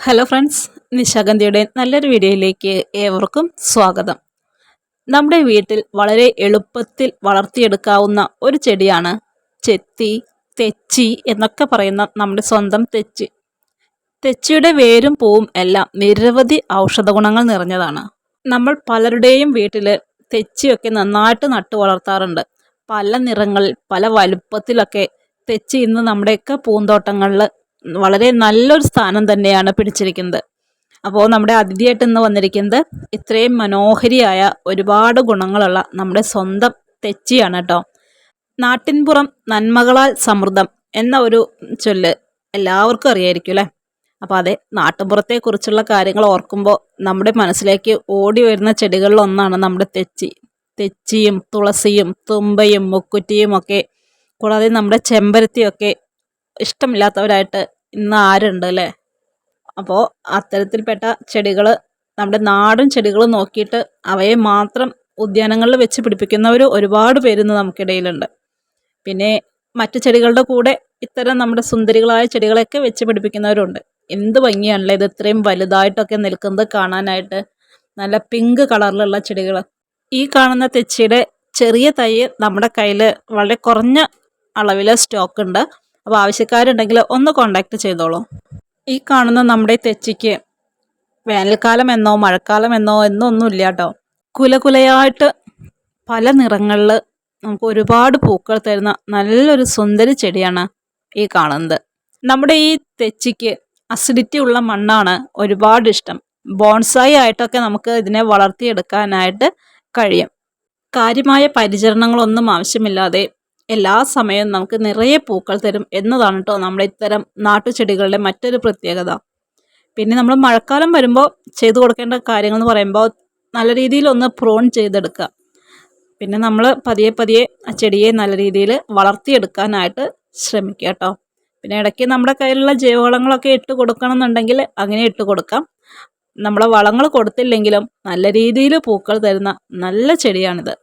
Hello friends നിശാഗന്ധിയുടെ നല്ലൊരു വീഡിയോയിലേക്ക് ഏവർക്കും സ്വാഗതം. നമ്മുടെ വീട്ടിൽ വളരെ എളുപ്പത്തിൽ വളർത്തിയെടുക്കാവുന്ന ഒരു ചെടിയാണ് ചെത്തി തെച്ചി എന്നൊക്കെ പറയുന്ന നമ്മുടെ സ്വന്തം തെച്ചി. തെച്ചിയുടെ വേരും പൂവും എല്ലാം നിരവധി ഔഷധ ഗുണങ്ങൾ നിറഞ്ഞതാണ്. നമ്മൾ പലരുടെയും വീട്ടിൽ തെച്ചിയൊക്കെ നന്നായിട്ട് നട്ടു വളർത്താറുണ്ട്. പല നിറങ്ങളിൽ പല വലുപ്പത്തിലൊക്കെ തെച്ചി ഇന്ന് നമ്മുടെയൊക്കെ പൂന്തോട്ടങ്ങളിൽ വളരെ നല്ലൊരു സ്ഥാനം തന്നെയാണ് പിടിച്ചിരിക്കുന്നത്. അപ്പോൾ നമ്മുടെ അതിഥിയായിട്ട് ഇന്ന് വന്നിരിക്കുന്നത് ഇത്രയും മനോഹരിയായ ഒരുപാട് ഗുണങ്ങളുള്ള നമ്മുടെ സ്വന്തം തെച്ചിയാണ് കേട്ടോ. നാട്ടിൻപുറം നന്മകളാൽ സമൃദ്ധം എന്ന ഒരു ചൊല്ല് എല്ലാവർക്കും അറിയായിരിക്കും അല്ലേ? അപ്പോൾ അതെ നാട്ടിൻപുറത്തെക്കുറിച്ചുള്ള കാര്യങ്ങൾ ഓർക്കുമ്പോൾ നമ്മുടെ മനസ്സിലേക്ക് ഓടി വരുന്ന ചെടികളിലൊന്നാണ് നമ്മുടെ തെച്ചി. തെച്ചിയും തുളസിയും തുമ്പയും മുക്കുറ്റിയും ഒക്കെ കൂടാതെ നമ്മുടെ ചെമ്പരത്തിയൊക്കെ ഇഷ്ടമില്ലാത്തവരായിട്ട് ഇന്ന് ആരുണ്ട് അല്ലേ? അപ്പോൾ അത്തരത്തിൽപ്പെട്ട ചെടികൾ നമ്മുടെ നാടൻ ചെടികൾ നോക്കിയിട്ട് അവയെ മാത്രം ഉദ്യാനങ്ങളിൽ വെച്ച് പിടിപ്പിക്കുന്നവർ ഒരുപാട് പേരിന്ന് നമുക്കിടയിലുണ്ട്. പിന്നെ മറ്റു ചെടികളുടെ കൂടെ ഇത്തരം നമ്മുടെ സുന്ദരികളായ ചെടികളൊക്കെ വെച്ച് പിടിപ്പിക്കുന്നവരുണ്ട്. എന്ത് ഭംഗിയാണല്ലേ ഇത് ഇത്രയും വലുതായിട്ടൊക്കെ നിൽക്കുന്നത് കാണാനായിട്ട്. നല്ല പിങ്ക് കളറിലുള്ള ചെടികൾ ഈ കാണുന്ന തെച്ചിയുടെ ചെറിയ തൈ നമ്മുടെ കയ്യിൽ വളരെ കുറഞ്ഞ അളവിൽ സ്റ്റോക്ക് ഉണ്ട്. അപ്പോൾ ആവശ്യക്കാരുണ്ടെങ്കിൽ ഒന്ന് കോണ്ടാക്ട് ചെയ്തോളൂ. ഈ കാണുന്ന നമ്മുടെ തെച്ചിക്ക് വേനൽക്കാലം എന്നോ മഴക്കാലം എന്നോ എന്നൊന്നുമില്ല കേട്ടോ. കുലകുലയായിട്ട് പല നിറങ്ങളിൽ നമുക്ക് ഒരുപാട് പൂക്കൾ തരുന്ന നല്ലൊരു സുന്ദരി ചെടിയാണ് ഈ കാണുന്നത്. നമ്മുടെ ഈ തെച്ചിക്ക് അസിഡിറ്റി ഉള്ള മണ്ണാണ് ഒരുപാട് ഇഷ്ടം. ബോൺസായി ആയിട്ടൊക്കെ നമുക്ക് ഇതിനെ വളർത്തിയെടുക്കാനായിട്ട് കഴിയും. കാര്യമായ പരിചരണങ്ങളൊന്നും ആവശ്യമില്ലാതെ എല്ലാ സമയവും നമുക്ക് നിറയെ പൂക്കൾ തരും എന്നതാണ് കേട്ടോ നമ്മുടെ ഇത്തരം നാട്ടുചെടികളുടെ മറ്റൊരു പ്രത്യേകത. പിന്നെ നമ്മൾ മഴക്കാലം വരുമ്പോൾ ചെയ്തു കൊടുക്കേണ്ട കാര്യങ്ങൾ എന്ന് പറയുമ്പോൾ നല്ല രീതിയിൽ ഒന്ന് പ്രോൺ ചെയ്തെടുക്കുക. പിന്നെ നമ്മൾ പതിയെ പതിയെ ആ ചെടിയെ നല്ല രീതിയിൽ വളർത്തിയെടുക്കാനായിട്ട് ശ്രമിക്കുക കേട്ടോ പിന്നെ ഇടയ്ക്ക് നമ്മുടെ കയ്യിലുള്ള ജൈവവളങ്ങളൊക്കെ ഇട്ട് കൊടുക്കണം എന്നുണ്ടെങ്കിൽ അങ്ങനെ ഇട്ട് കൊടുക്കാം. നമ്മളെ വളങ്ങൾ കൊടുത്തില്ലെങ്കിലും നല്ല രീതിയിൽ പൂക്കൾ തരുന്ന നല്ല ചെടിയാണിത്.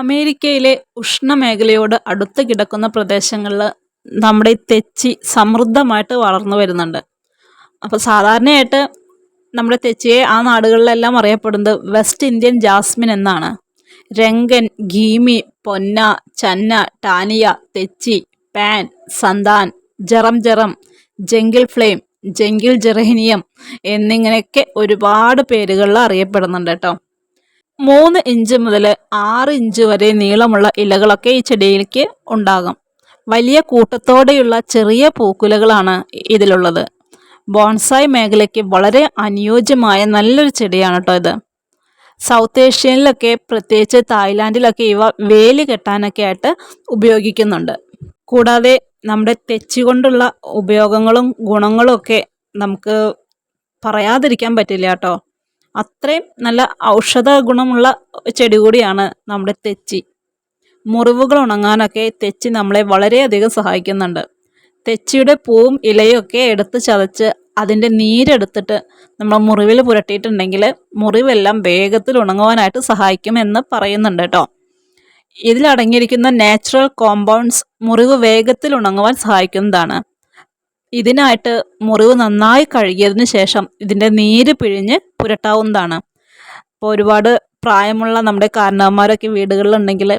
അമേരിക്കയിലെ ഉഷ്ണമേഖലയോട് അടുത്ത് കിടക്കുന്ന പ്രദേശങ്ങളിൽ നമ്മുടെ ഈ തെച്ചി സമൃദ്ധമായിട്ട് വളർന്നു വരുന്നുണ്ട്. അപ്പോൾ സാധാരണയായിട്ട് നമ്മുടെ തെച്ചിയെ ആ നാടുകളിലെല്ലാം അറിയപ്പെടുന്നത് വെസ്റ്റ് ഇന്ത്യൻ ജാസ്മിൻ എന്നാണ്. രംഗൻ ഗീമി പൊന്ന ചന്ന ടാനിയ തെച്ചി പാൻ സന്താൻ ജറം ജറം ജംഗിൾ ഫ്ലെയിം ജംഗിൾ ജെറേനിയം എന്നിങ്ങനെയൊക്കെ ഒരുപാട് പേരുകളിൽ അറിയപ്പെടുന്നുണ്ട് കേട്ടോ. മൂന്ന് ഇഞ്ച് മുതൽ ആറ് ഇഞ്ച് വരെ നീളമുള്ള ഇലകളൊക്കെ ഈ ചെടിയിലേക്ക് ഉണ്ടാകും. വലിയ കൂട്ടത്തോടെയുള്ള ചെറിയ പൂക്കുലകളാണ് ഇതിലുള്ളത്. ബോൺസായ് മേഖലയ്ക്ക് വളരെ അനുയോജ്യമായ നല്ലൊരു ചെടിയാണ് കേട്ടോ ഇത്. സൗത്ത് ഏഷ്യയിലൊക്കെ പ്രത്യേകിച്ച് തായ്ലാൻഡിലൊക്കെ ഇവ വേലി കെട്ടാനൊക്കെ ആയിട്ട് ഉപയോഗിക്കുന്നുണ്ട്. കൂടാതെ നമ്മുടെ തെച്ചി കൊണ്ടുള്ള ഉപയോഗങ്ങളും ഗുണങ്ങളും ഒക്കെ നമുക്ക് പറയാതിരിക്കാൻ പറ്റില്ല കേട്ടോ അത്രയും നല്ല ഔഷധ ഗുണമുള്ള ചെടി കൂടിയാണ് നമ്മുടെ തെച്ചി. മുറിവുകൾ ഉണങ്ങാനൊക്കെ തെച്ചി നമ്മളെ വളരെയധികം സഹായിക്കുന്നുണ്ട്. തെച്ചിയുടെ പൂവും ഇലയും ഒക്കെ എടുത്ത് ചതച്ച് അതിന്റെ നീരെടുത്തിട്ട് നമ്മൾ മുറിവിൽ പുരട്ടിയിട്ടുണ്ടെങ്കിൽ മുറിവെല്ലാം വേഗത്തിൽ ഉണങ്ങുവാനായിട്ട് സഹായിക്കും എന്ന് പറയുന്നുണ്ട് കേട്ടോ. ഇതിലടങ്ങിയിരിക്കുന്ന നാച്ചുറൽ കോമ്പൗണ്ട്സ് മുറിവ് വേഗത്തിൽ ഉണങ്ങുവാൻ സഹായിക്കുന്നതാണ്. ഇതിനായിട്ട് മുറിവ് നന്നായി കഴുകിയതിന് ശേഷം ഇതിന്റെ നീര് പിഴിഞ്ഞ് പുരട്ടാവുന്നതാണ്. അപ്പോൾ ഒരുപാട് പ്രായമുള്ള നമ്മുടെ കാരണവന്മാരൊക്കെ വീടുകളിലുണ്ടെങ്കിൽ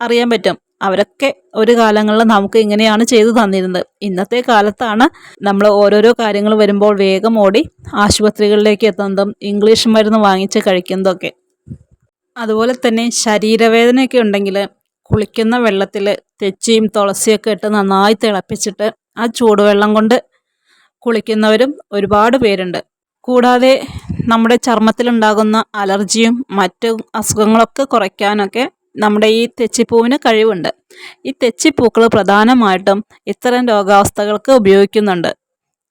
അറിയാൻ പറ്റും. അവരൊക്കെ ഒരു കാലങ്ങളിൽ നമുക്ക് ഇങ്ങനെയാണ് ചെയ്തു തന്നിരുന്നത്. ഇന്നത്തെ കാലത്താണ് നമ്മൾ ഓരോരോ കാര്യങ്ങൾ വരുമ്പോൾ വേഗം ഓടി ആശുപത്രികളിലേക്ക് എത്തുന്നതും ഇംഗ്ലീഷ് മരുന്ന് വാങ്ങിച്ച് കഴിക്കുന്നതൊക്കെ അതുപോലെ തന്നെ ശരീരവേദനയൊക്കെ ഉണ്ടെങ്കിൽ കുളിക്കുന്ന വെള്ളത്തിൽ തെച്ചിയും തുളസിയൊക്കെ ഇട്ട് നന്നായി തിളപ്പിച്ചിട്ട് ആ ചൂടുവെള്ളം കൊണ്ട് കുളിക്കുന്നവരും ഒരുപാട് പേരുണ്ട്. കൂടാതെ നമ്മുടെ ചർമ്മത്തിലുണ്ടാകുന്ന അലർജിയും മറ്റു അസുഖങ്ങളൊക്കെ കുറയ്ക്കാനൊക്കെ നമ്മുടെ ഈ തെച്ചിപ്പൂവിന് കഴിവുണ്ട്. ഈ തെച്ചിപ്പൂക്കൾ പ്രധാനമായിട്ടും ഇത്തരം രോഗാവസ്ഥകൾക്ക് ഉപയോഗിക്കുന്നുണ്ട്.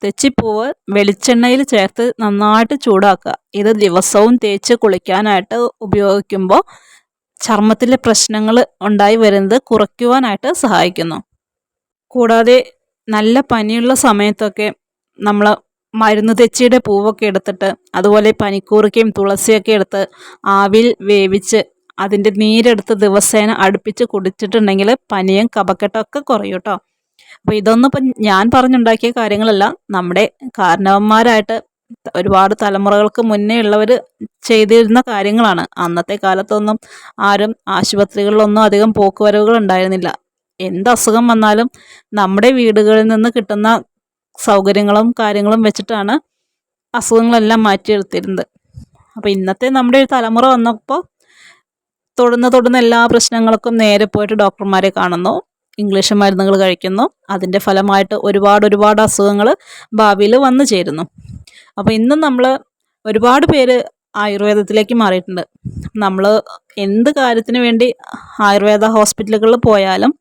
തെച്ചിപ്പൂവ് വെളിച്ചെണ്ണയിൽ ചേർത്ത് നന്നായിട്ട് ചൂടാക്കുക. ഇത് ദിവസവും തേച്ച് കുളിക്കാനായിട്ട് ഉപയോഗിക്കുമ്പോൾ ചർമ്മത്തിലെ പ്രശ്നങ്ങൾ ഉണ്ടായി വരുന്നത് കുറയ്ക്കുവാനായിട്ട് സഹായിക്കുന്നു. കൂടാതെ നല്ല പനിയുള്ള സമയത്തൊക്കെ നമ്മൾ മരുന്ന് തെച്ചിയുടെ പൂവൊക്കെ എടുത്തിട്ട് അതുപോലെ പനിക്കൂർക്കയും തുളസിയൊക്കെ എടുത്ത് ആവിൽ വേവിച്ച് അതിന്റെ നീരെടുത്ത് ദിവസേന അടുപ്പിച്ച് കുടിച്ചിട്ടുണ്ടെങ്കിൽ പനിയും കപക്കെട്ടൊക്കെ കുറയും കേട്ടോ അപ്പോൾ ഇതൊന്നും ഇപ്പം ഞാൻ പറഞ്ഞുണ്ടാക്കിയ കാര്യങ്ങളല്ല. നമ്മുടെ കാരണവന്മാരായിട്ട് ഒരുപാട് തലമുറകൾക്ക് മുന്നേ ഉള്ളവർ ചെയ്തിരുന്ന കാര്യങ്ങളാണ്. അന്നത്തെ കാലത്തൊന്നും ആരും ആശുപത്രികളിലൊന്നും അധികം പോക്കുവരവുകൾ ഉണ്ടായിരുന്നില്ല. എന്ത് അസുഖം വന്നാലും നമ്മുടെ വീടുകളിൽ നിന്ന് കിട്ടുന്ന സൗകര്യങ്ങളും കാര്യങ്ങളും വെച്ചിട്ടാണ് അസുഖങ്ങളെല്ലാം മാറ്റിയെടുത്തിരുന്നത്. അപ്പോൾ ഇന്നത്തെ നമ്മുടെ ഒരു തലമുറ വന്നപ്പോൾ തൊടുന്ന തൊടുന്ന എല്ലാ പ്രശ്നങ്ങൾക്കും നേരെ പോയിട്ട് ഡോക്ടർമാരെ കാണുന്നു. ഇംഗ്ലീഷ് മരുന്നുകൾ കഴിക്കുന്നു. അതിന്റെ ഫലമായിട്ട് ഒരുപാട് ഒരുപാട് അസുഖങ്ങൾ ഭാവിയിൽ വന്നു ചേരുന്നു. അപ്പോൾ ഇന്നും നമ്മൾ ഒരുപാട് പേര് ആയുർവേദത്തിലേക്ക് മാറിയിട്ടുണ്ട്. നമ്മൾ എന്ത് കാര്യത്തിന് വേണ്ടി ആയുർവേദ ഹോസ്പിറ്റലുകളിൽ പോയാലും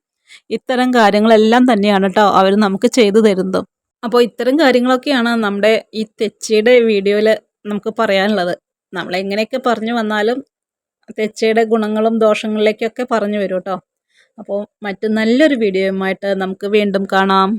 ഇത്തരം കാര്യങ്ങളെല്ലാം തന്നെയാണ് കേട്ടോ അവർ നമുക്ക് ചെയ്തു തരുന്നത്. അപ്പോൾ ഇത്തരം കാര്യങ്ങളൊക്കെയാണ് നമ്മുടെ ഈ തെച്ചിയുടെ വീഡിയോയിൽ നമുക്ക് പറയാനുള്ളത്. നമ്മളെങ്ങനെയൊക്കെ പറഞ്ഞു വന്നാലും തെച്ചയുടെ ഗുണങ്ങളും ദോഷങ്ങളിലേക്കൊക്കെ പറഞ്ഞു വരും കേട്ടോ അപ്പോൾ മറ്റു നല്ലൊരു വീഡിയോയുമായിട്ട് നമുക്ക് വീണ്ടും കാണാം.